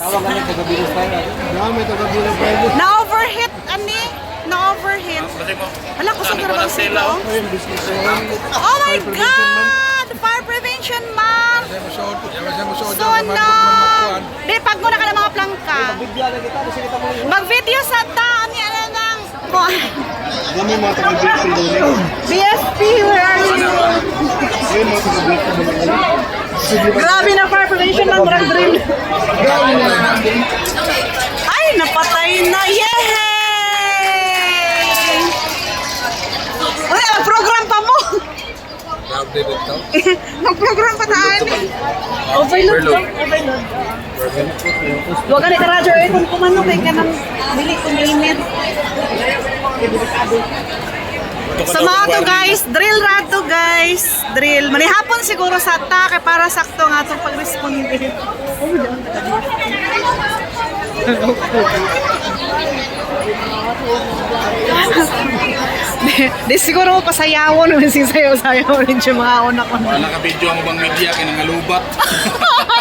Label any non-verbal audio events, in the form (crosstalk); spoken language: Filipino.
Tawag kami taga-virus tayo. Dami taga-bilang private. Na-overheat, ani? Na-overheat. Hala, kusog na ba sila? oh? Ayun, business yun. Oh my God! Fire Prevention Month! So na! Di, pag muna ka ng mga plangka. Mag-video sa ta, ni ano nang... Dami mga. BSP, where are you? Grabe na fire prevention ng drug drill. Ay, napatay na. Yay! Uy, program pa mo. (laughs) Nag-program pa taan. Overload. Overload. Overload. Huwag ka na ka-radyo eh. Kung kumano kay ka ng bili kuminit. Sa mga to guys, drill rad to guys. Drill. Manihapon siguro sa ta kay para sakto nga itong pag-responde. (laughs) di, (laughs) (laughs) di siguro mo pasayawon naman sing sayaw-sayaw rin siya mga una ko. Wala ka video ang ubang media kinangalubat. (laughs)